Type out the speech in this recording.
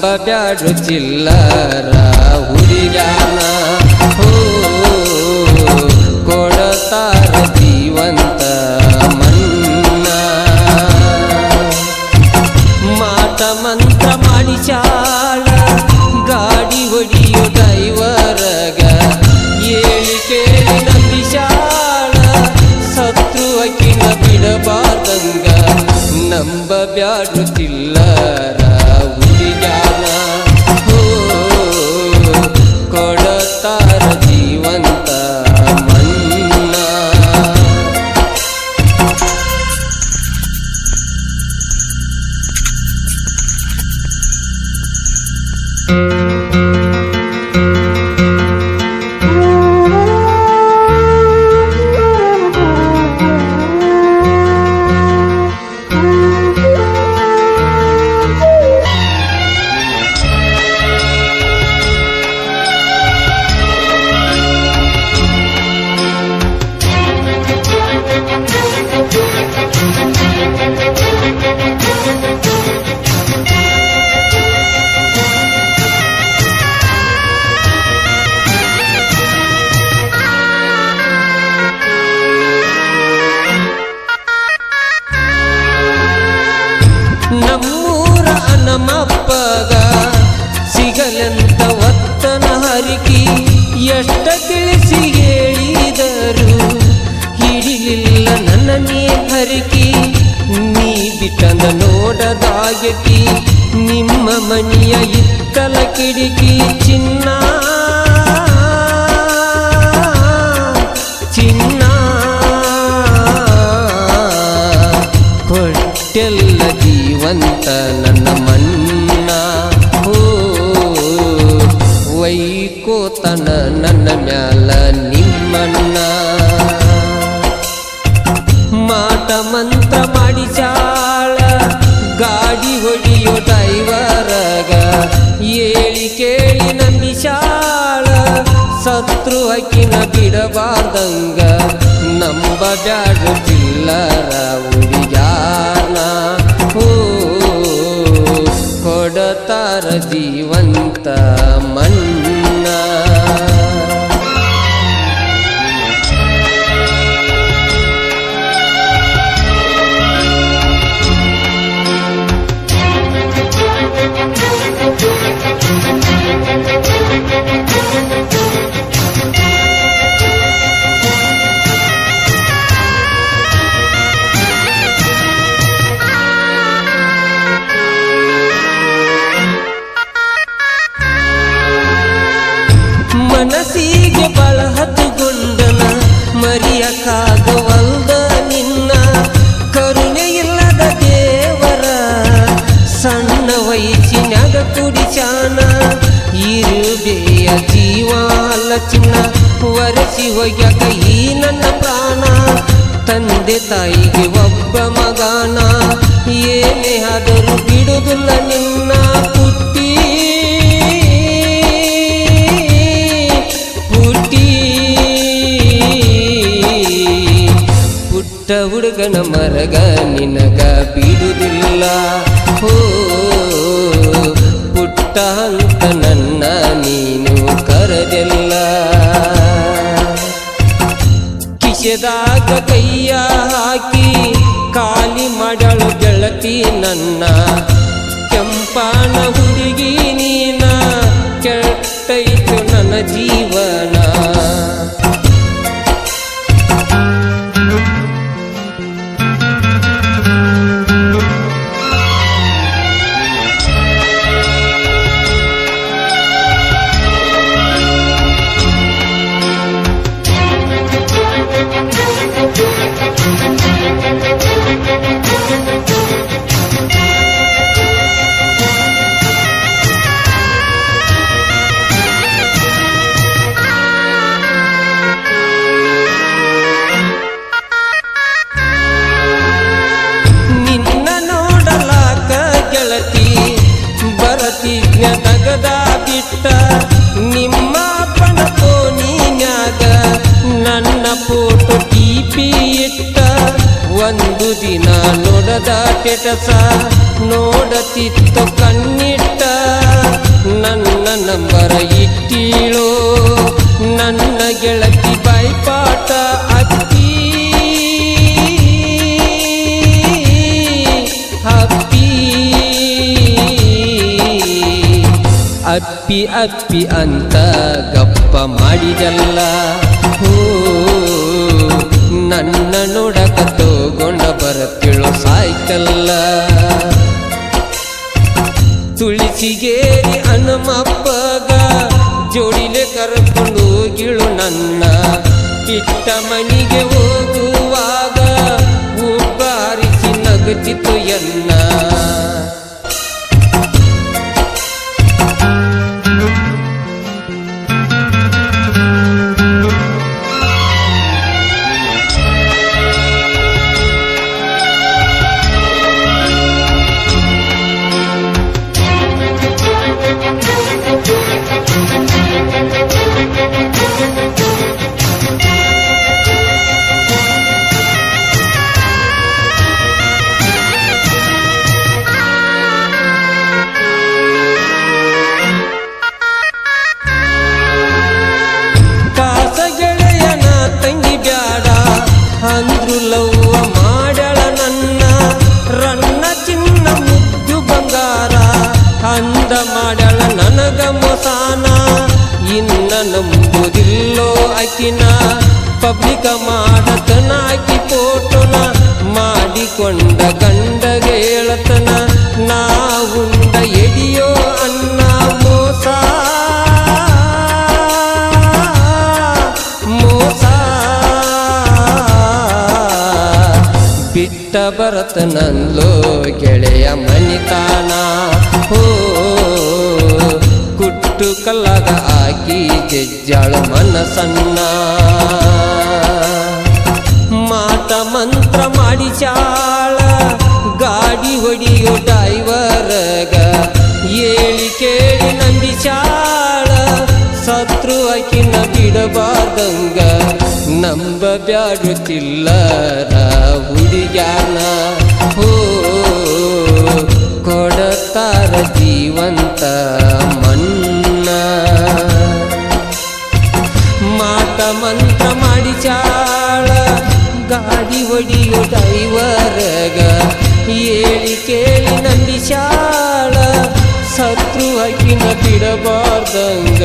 ನಂಬಬ್ಯಾಡು ಚಿಲ್ಲರ ಹುಡುಗ್ಯಾನ ಹೋ, ಕೊಡತಾರ ಜೀವಂತ ಮನ್ನ. ಮಾಟ ಮಂತ್ರ ಮಾಡಿಸಾಳ ಗಾಡಿ ಹೊಡಿಯೋ ದೈವರಗ ಏಳಿ ಕೇಳಿ ನಂಬಿಸಾಳ ಸತ್ರು ಅಕ್ಕಿನ ಬಿಡಬಾರ್ದಂಗ ನಂಬಬ್ಯಾಡು ಚಿಲ್ಲರ ಹರಿಕಿ ಎಷ್ಟ ತಿಳಿಸಿ ಹೇಳಿದರು. ಹಿಡಿಲಿಲ್ಲ ನನ್ನ ನೀ ಹರಿಕಿ, ನೀ ಬಿಟ್ಟನ ನೋಡದಾಗಕಿ ನಿಮ್ಮ ಮನೆಯ ಇತ್ತಲ ಕಿಡಿಕಿ ಚಿನ್ನ ವೈಕೋತನ ನನ್ನ ಮ್ಯಾಲ ನಿಮ್ಮನ್ನ ಮಾಟ ಮಂತ್ರ ಮಾಡಿ ಮಾಡಿಸಾಳ ಗಾಡಿ ಹೊಡಿಯೋ ಡೈವರಗ ಏಳಿ ಕೇಳಿ ನಂಬಿಸಾಳ ಶತ್ರು ಹಕ್ಕಿನ ಬಿಡಬಾರ್ದಂಗ ನಂಬ ಜಾಡುತ್ತಿಲ್ಲರ ಹುಡುಗ್ಯಾನ ಹೋ, ಕೊಡತಾರ ಜೀವಂತ ಮನ್ನ ಮನಸ್ಸಿಗೆ ಬಳ ಹತ್ತುಗೊಂಡನ ಮರಿಯಕ್ಕಾಗವಲ್ದ ನಿನ್ನ ಕರುಣೆ ಇಲ್ಲದ ದೇವರ, ಸಣ್ಣ ವಯಸ್ಸಿನಾಗ ಕುಡಿಚಾನ ಇರುಬೆಯ ಅಲ್ಲ ಚಿನ್ನ ವರಸಿ ಹೋಗ್ಯಾಕ ಈ ನನ್ನ ಪ್ರಾಣ, ತಂದೆ ತಾಯಿಗೆ ಒಬ್ಬ ಮಗನ, ಏನೇ ಆದರೂ ಬಿಡುದಿಲ್ಲ ನಿನ್ನ ಪುಟ್ಟಿ ಪುಟ್ಟ ಹುಡುಗನ ಮರಗ ನಿನಗ ಬಿಡುದಿಲ್ಲ. ಹೋ, ಪುಟ್ಟ ಅಂತ ನನ್ನ ನೀನು ಕರೆದಿಲ್ಲ. ಕಿಸೆದಾಗ ಕೈಯ ಹಾಕಿ ಖಾಲಿ ಮಾಡಳು ಗೆಳತಿ ನನ್ನ. ಕೆಂಪಾನ ಹುಡುಗಿ ನೀನ ಕೆಟ್ಟೈತು ನನ್ನ ಜೀವನ ಫೋಟೋ ಟಿಪಿ ಇಟ್ಟ, ಒಂದು ದಿನ ನೋಡದ ಕೆಟಸ, ನೋಡತಿತ್ತು ಕಣ್ಣಿಟ್ಟ. ನನ್ನ ನಂಬರ ಇಟ್ಟಿಳೋ, ನನ್ನ ಗೆಳತಿ ಬೈಪಾಟ ಅಕ್ಕಿ. ಅಪ್ಪಿ ಅಪ್ಪಿ ಅಪ್ಪಿ ಅಂತ ಗಪ್ಪ ಮಾಡಿದಲ್ಲ. ಹೋ ನೋಡಕ ತಗೊಂಡ ಸಾಯ್ತಲ್ಲ. ಸಾಯ್ಕಲ್ಲ ತುಳಸಿಗೇರಿ ಹನುಮಪ್ಪಗ ಜೋಡಿಲೆ ಕರ್ಕೊಂಡು ಹೋಗಿಳು ನನ್ನ. ಇಟ್ಟ ಮನಿಗೆ ಹೋಗುವಾಗ ಉಬ್ಬಾರಿಸಿ ನಗುತ್ತಿತ್ತು ಎನ್ನ. ಅಂದ್ರು ಲವ್ವ ಮಾಡ್ಯಾಳ ನನ್ನ. ರನ್ನ ಚಿನ್ನ ಮುದ್ದು ಬಂಗಾರ. ಅಂದ ಮಾಡ್ಯಾಳ ನನಗ ಮೊಸಾನ. ಇನ್ನ ನಂಬುದಿಲ್ಲೋ ಅಕಿನ. ಪಬ್ಲಿಕ ಮಾಡತನ ಬಿಟ್ಟ ಬರತನಲ್ಲೋ ಗೆಳೆಯ ಮನಿತಾನ ಹೋ, ಕುಟ್ಟು ಕಲ್ಲದ ಆಕಿ ಗೆಜ್ಜಾಳ ಮನಸನ್ನ ಮಾತ ಮಂತ್ರ ಮಾಡಿ ಚಾಳ, ಗಾಡಿ ಹೊಡಿಯೋ ಡೈವರ್ಗ ಏಳಿ ಕೇಳಿ ನಂಬಿ ಚಾಳ. ಸತ್ರು ಆಕಿನ ಬಿಡಬಾರ್ದಂಗ, ನಂಬ ಬ್ಯಾಡುತ್ತಿಲ್ಲರ ಹುಡುಗ್ಯಾನ? ಹೋ, ಕೊಡತಾರ ಜೀವಂತ ಮಣ್ಣ. ಮಾತ ಮಂತ್ರ ಮಾಡಿ ಚಾಳ, ಗಾಡಿ ಒಡಿಯೋ ಡೈವರ್ಗ ಏಳಿ ಕೇಳಿ ನಂಬಿ ಶತ್ರು ಸತ್ರು ಬಿಡಬಾರ್ದಂಗ.